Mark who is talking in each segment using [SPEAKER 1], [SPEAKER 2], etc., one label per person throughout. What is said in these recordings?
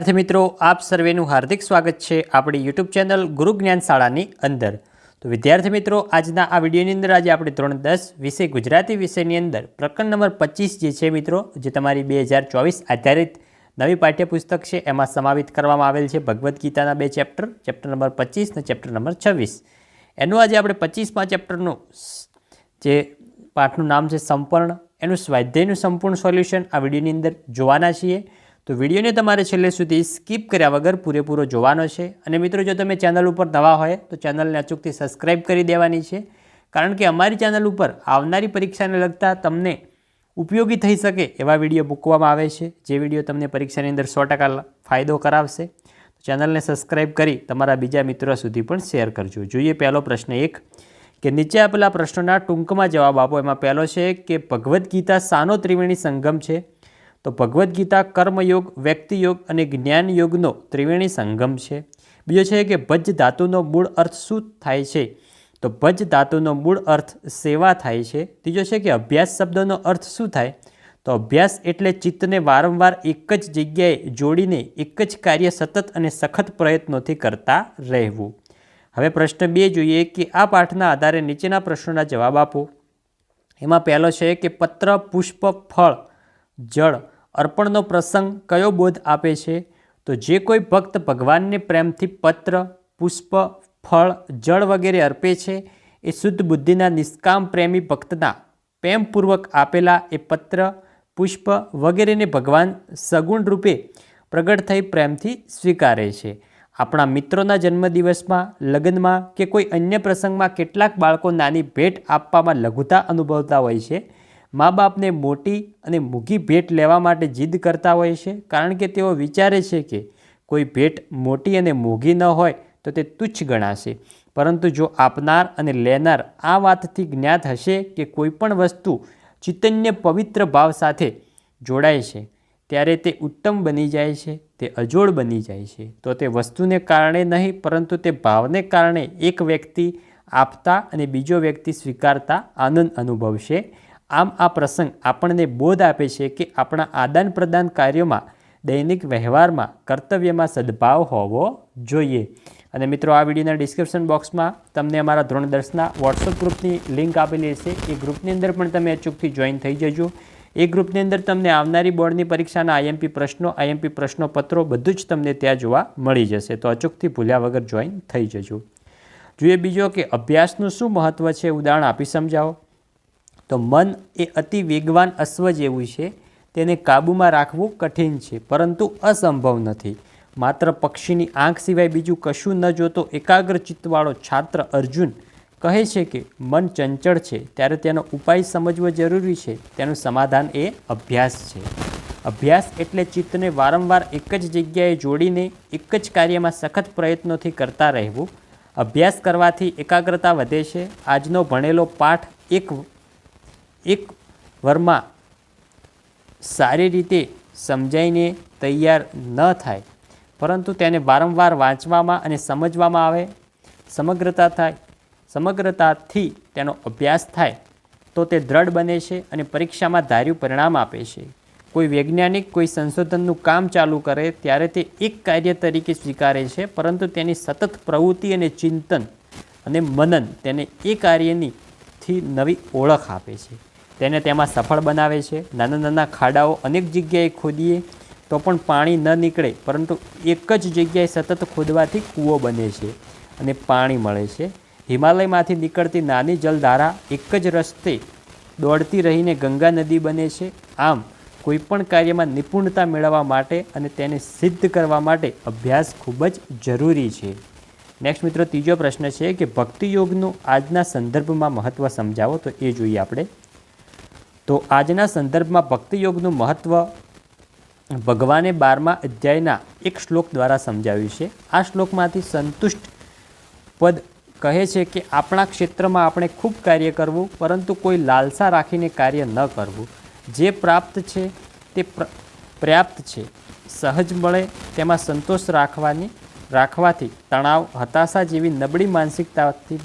[SPEAKER 1] વિદ્યાર્થી મિત્રો, આપ સર્વેનું હાર્દિક સ્વાગત છે આપણી યુટ્યુબ ચેનલ ગુરુ જ્ઞાન શાળાની અંદર. તો વિદ્યાર્થી મિત્રો, આજના આ વિડીયોની અંદર આજે આપણે ધોરણ દસ વિષય ગુજરાતી વિષયની અંદર પ્રકરણ નંબર પચીસ જે છે મિત્રો, જે તમારી બે હજાર ચોવીસ આધારિત નવી પાઠ્યપુસ્તક છે, એમાં સમાવિત કરવામાં આવેલ છે ભગવદ્ ગીતાના બે ચેપ્ટર ચેપ્ટર નંબર પચીસ અને ચેપ્ટર નંબર છવ્વીસ. એનું આજે આપણે પચીસમાં ચેપ્ટરનું જે પાઠનું નામ છે સંપૂર્ણ, એનું સ્વાધ્યાયનું સંપૂર્ણ સોલ્યુશન આ વિડીયોની અંદર જોવાના છીએ. તો વિડીયોને તમારે છેલ્લે સુધી સ્કીપ કર્યા વગર પૂરેપૂરો જોવાનો છે. અને મિત્રો, જો તમે ચેનલ ઉપર નવા હોય, તો ચેનલને અચૂકથી સબસ્ક્રાઈબ કરી દેવાની છે. કારણ કે અમારી ચેનલ ઉપર આવનારી પરીક્ષાને લગતા તમને ઉપયોગી થઈ શકે એવા વીડિયો મૂકવામાં આવે છે. જે વીડિયો તમને પરીક્ષાની અંદર સો ફાયદો કરાવશે. ચેનલને સબસ્ક્રાઇબ કરી તમારા બીજા મિત્રો સુધી પણ શેર કરજો. જોઈએ પહેલો પ્રશ્ન એક, કે નીચે આપેલા પ્રશ્નોના ટૂંકમાં જવાબ આપો. એમાં પહેલો છે કે ભગવદ્ ગીતા સાનો ત્રિવેણી સંગમ છે? તો ભગવદ્ ગીતા કર્મયોગ, વ્યક્તિયોગ અને જ્ઞાન યોગનો ત્રિવેણી સંગમ છે. બીજો છે કે ભજ ધાતુનો મૂળ અર્થ શું થાય છે? તો ભજ ધાતુનો મૂળ અર્થ સેવા થાય છે. ત્રીજો છે કે અભ્યાસ શબ્દનો અર્થ શું થાય? તો અભ્યાસ એટલે ચિત્તને વારંવાર એક જ જગ્યાએ જોડીને એક જ કાર્ય સતત અને સખત પ્રયત્નોથી કરતા રહેવું. હવે પ્રશ્ન બે જોઈએ કે આ પાઠના આધારે નીચેના પ્રશ્નોના જવાબ આપો. એમાં પહેલો છે કે પત્ર, પુષ્પ, ફળ, જળ અર્પણનો પ્રસંગ કયો બોધ આપે છે? તો જે કોઈ ભક્ત ભગવાનને પ્રેમથી પત્ર, પુષ્પ, ફળ, જળ વગેરે અર્પે છે, એ શુદ્ધ બુદ્ધિના નિષ્કામ પ્રેમી ભક્તના પ્રેમપૂર્વક આપેલા એ પત્ર, પુષ્પ વગેરેને ભગવાન સગુણ રૂપે પ્રગટ થઈ પ્રેમથી સ્વીકારે છે. આપણા મિત્રોના જન્મદિવસમાં, લગ્નમાં કે કોઈ અન્ય પ્રસંગમાં કેટલાક બાળકો નાની ભેટ આપવામાં લઘુતા અનુભવતા હોય છે. મા બાપને મોટી અને મૂઘી ભેટ લેવા માટે જીદ કરતા હોય છે? કારણ કે તેઓ વિચારે છે કે કોઈ ભેટ મોટી અને મોંઘી ન હોય તો તે તુચ્છ ગણાશે. પરંતુ જો આપનાર અને લેનાર આ વાતથી જ્ઞાત હશે કે કોઈપણ વસ્તુ ચૈતન્ય પવિત્ર ભાવ સાથે જોડાય છે, ત્યારે તે ઉત્તમ બની જાય છે, તે અજોડ બની જાય છે. તો તે વસ્તુને કારણે નહીં, પરંતુ તે ભાવને કારણે એક વ્યક્તિ આપતા અને બીજો વ્યક્તિ સ્વીકારતા આનંદ અનુભવશે. આમ આ પ્રસંગ આપણને બોધ આપે છે કે આપણા આદાન પ્રદાન કાર્યોમાં, દૈનિક વ્યવહારમાં, કર્તવ્યમાં સદભાવ હોવો જોઈએ. અને મિત્રો, આ વિડીયોના ડિસ્ક્રિપ્શન બોક્સમાં તમને અમારા ધોરણ દસના વોટ્સઅપ ગ્રુપની લિંક આપેલી હશે. એ ગ્રુપની અંદર પણ તમે અચૂકથી જોઈન થઈ જજો. એ ગ્રુપની અંદર તમને આવનારી બોર્ડની પરીક્ષાના આઈએમપી પ્રશ્નો આઈએમપી પ્રશ્નો પત્રો બધું જ તમને ત્યાં જોવા મળી જશે. તો અચૂકથી ભૂલ્યા વગર જોઈન થઈ જજો. જોઈએ બીજો કે અભ્યાસનું શું મહત્ત્વ છે? ઉદાહરણ આપી સમજાવો. તો મન એ અતિ વેગવાન અશ્વ જેવું છે. તેને કાબૂમાં રાખવું કઠિન છે, પરંતુ અસંભવ નથી. માત્ર પક્ષીની આંખ સિવાય બીજું કશું ન જોતો એકાગ્ર ચિત્તવાળો છાત્ર અર્જુન કહે છે કે, મન ચંચળ છે, ત્યારે તેનો ઉપાય સમજવો જરૂરી છે. તેનું સમાધાન એ અભ્યાસ છે. અભ્યાસ એટલે ચિત્તને વારંવાર એક જ જગ્યાએ જોડીને એક જ કાર્યમાં સખત પ્રયત્નોથી કરતા રહેવું. અભ્યાસ કરવાથી એકાગ્રતા વધે છે. આજનો ભણેલો પાઠ એક એક વરમાં સારી રીતે સમજાઈને તૈયાર ન થાય, પરંતુ તેને વારંવાર વાંચવામાં અને સમજવામાં આવે, સમગ્રતા થાય, સમગ્રતાથી તેનો અભ્યાસ થાય, તો તે દ્રઢ બને છે અને પરીક્ષામાં ધાર્યું પરિણામ આપે છે. કોઈ વૈજ્ઞાનિક કોઈ સંશોધનનું કામ ચાલુ કરે ત્યારે તે એક કાર્ય તરીકે સ્વીકારે છે, પરંતુ તેની સતત પ્રવૃત્તિ અને ચિંતન અને મનન તેને એ કાર્યની થી નવી ઓળખ આપે છે. તેને તેમાં સફળ બનાવે છે. નાના નાના ખાડાઓ અનેક જગ્યાએ ખોદીએ તો પણ પાણી ન નીકળે, પરંતુ એક જ જગ્યાએ સતત ખોદવાથી કૂવો બને છે અને પાણી મળે છે. હિમાલયમાંથી નીકળતી નાની જલધારા એક જ રસ્તે દોડતી રહીને ગંગા નદી બને છે. આમ, કોઈપણ કાર્યમાં નિપુણતા મેળવવા માટે અને તેને સિદ્ધ કરવા માટે અભ્યાસ ખૂબ જ જરૂરી છે. નેક્સ્ટ મિત્રો, ત્રીજો પ્રશ્ન છે કે ભક્તિયોગનું આજના સંદર્ભમાં મહત્ત્વ સમજાવો. તો એ જોઈએ આપણે. તો આજના સંદર્ભમાં ભક્તિ યોગનું મહત્ત્વ ભગવાને બારમા અધ્યાયના એક શ્લોક દ્વારા સમજાવ્યું છે. આ શ્લોકમાંથી સંતુષ્ટ પદ કહે છે કે આપણા ક્ષેત્રમાં આપણે ખૂબ કાર્ય કરવું, પરંતુ કોઈ લાલસા રાખીને કાર્ય ન કરવું. જે પ્રાપ્ત છે તે પ્ર- પર્યાપ્ત છે. સહજ મળે તેમાં સંતોષ રાખવાની, રાખવાથી તણાવ, હતાશા જેવી નબળી માનસિકતાથી,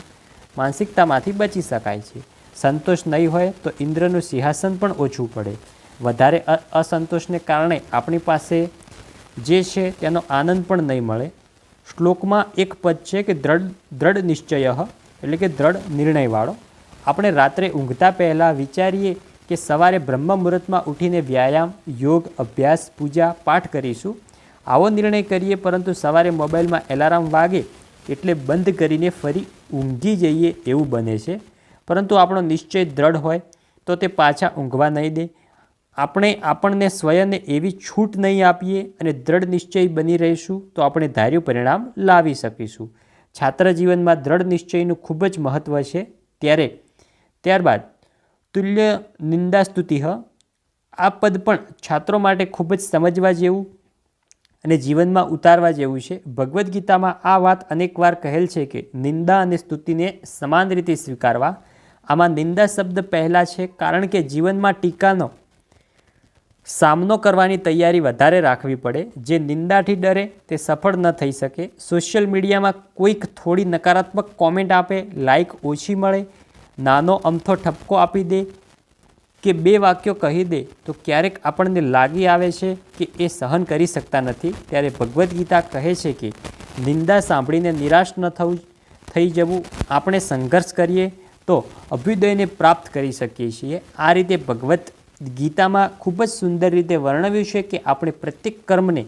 [SPEAKER 1] માનસિકતામાંથી બચી શકાય છે. સંતોષ નહીં હોય તો ઇન્દ્રનું સિંહાસન પણ ઓછું પડે. વધારે અસંતોષને કારણે આપણી પાસે જે છે તેનો આનંદ પણ નહીં મળે. શ્લોકમાં એક પદ છે કે દ્રઢ દ્રઢ નિશ્ચય, એટલે કે દ્રઢ નિર્ણયવાળો. આપણે રાત્રે ઊંઘતા પહેલાં વિચારીએ કે સવારે બ્રહ્મ મુહૂર્તમાં ઉઠીને વ્યાયામ, યોગ, અભ્યાસ, પૂજા, પાઠ કરીશું. આવો નિર્ણય કરીએ, પરંતુ સવારે મોબાઈલમાં એલાર્મ વાગે એટલે બંધ કરીને ફરી ઊંઘી જઈએ એવું બને છે. પરંતુ આપણો નિશ્ચય દ્રઢ હોય તો તે પાછા ઊંઘવા નહીં દે. આપણે આપણને સ્વયંને એવી છૂટ નહીં આપીએ અને દ્રઢ નિશ્ચય બની રહીશું તો આપણે ધાર્યું પરિણામ લાવી શકીશું. છાત્ર જીવનમાં દ્રઢ નિશ્ચયનું ખૂબ જ મહત્ત્વ છે. ત્યારે, ત્યારબાદ, તુલ્ય નિંદા સ્તુતિહ આ પદ પણ છાત્રો માટે ખૂબ જ સમજવા જેવું અને જીવનમાં ઉતારવા જેવું છે. ભગવદ્ ગીતામાં આ વાત અનેકવાર કહેલ છે કે નિંદા અને સ્તુતિને સમાન રીતે સ્વીકારવા આમાં નિંદા શબ્દ પહેલાં છે, કારણ કે જીવનમાં ટીકાનો સામનો કરવાની તૈયારી વધારે રાખવી પડે. જે નિંદાથી ડરે, તે સફળ ન થઈ શકે. સોશિયલ મીડિયામાં કોઈક થોડી નકારાત્મક કોમેન્ટ આપે લાઇક ઓછી મળે, નાનો અમથો ઠપકો આપી દે કે બે વાક્યો કહી દે, તો ક્યારેક આપણને લાગી આવે છે કે એ સહન કરી શકતા નથી. ત્યારે ભગવદ્ ગીતા કહે છે કે, નિંદા સાંભળીને નિરાશ ન થવું, થઈ જવું. આપણે સંઘર્ષ કરીએ તો અભ્યુદયને પ્રાપ્ત કરી શકીએ છીએ. આ રીતે ભગવદ્ ગીતામાં ખૂબ જ સુંદર રીતે વર્ણવ્યું છે કે આપણે પ્રત્યેક કર્મને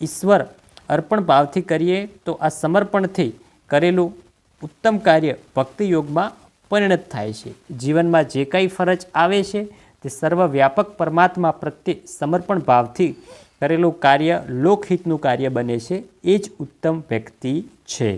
[SPEAKER 1] ઈશ્વર અર્પણ ભાવથી કરીએ તો આ સમર્પણથી કરેલું ઉત્તમ કાર્ય ભક્તિ યોગમાં પરિણત થાય છે. જીવનમાં જે કંઈ ફરજ આવે છે તે સર્વવ્યાપક પરમાત્મા પ્રત્યે સમર્પણ ભાવથી કરેલું કાર્ય લોકહિતનું કાર્ય બને છે. એ જ ઉત્તમ વ્યક્તિ છે.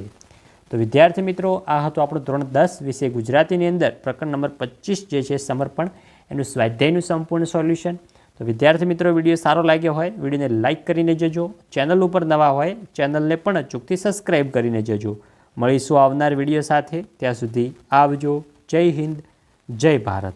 [SPEAKER 1] તો વિદ્યાર્થી મિત્રો, આ હતું આપણું ધોરણ દસ વિષય ગુજરાતીની અંદર. પ્રકરણ નંબર પચીસ જે છે સમર્પણ, એનું સ્વાધ્યાયનું સંપૂર્ણ સોલ્યુશન. તો વિદ્યાર્થી મિત્રો, વીડિયો સારો લાગ્યો હોય, વિડીયોને લાઇક કરીને જજો. ચેનલ ઉપર નવા હોય, ચેનલને પણ અચૂકથી સબસ્ક્રાઈબ કરીને જજો. મળીશું આવનાર વીડિયો સાથે. ત્યાં સુધી આવજો. જય હિન્દ, જય ભારત.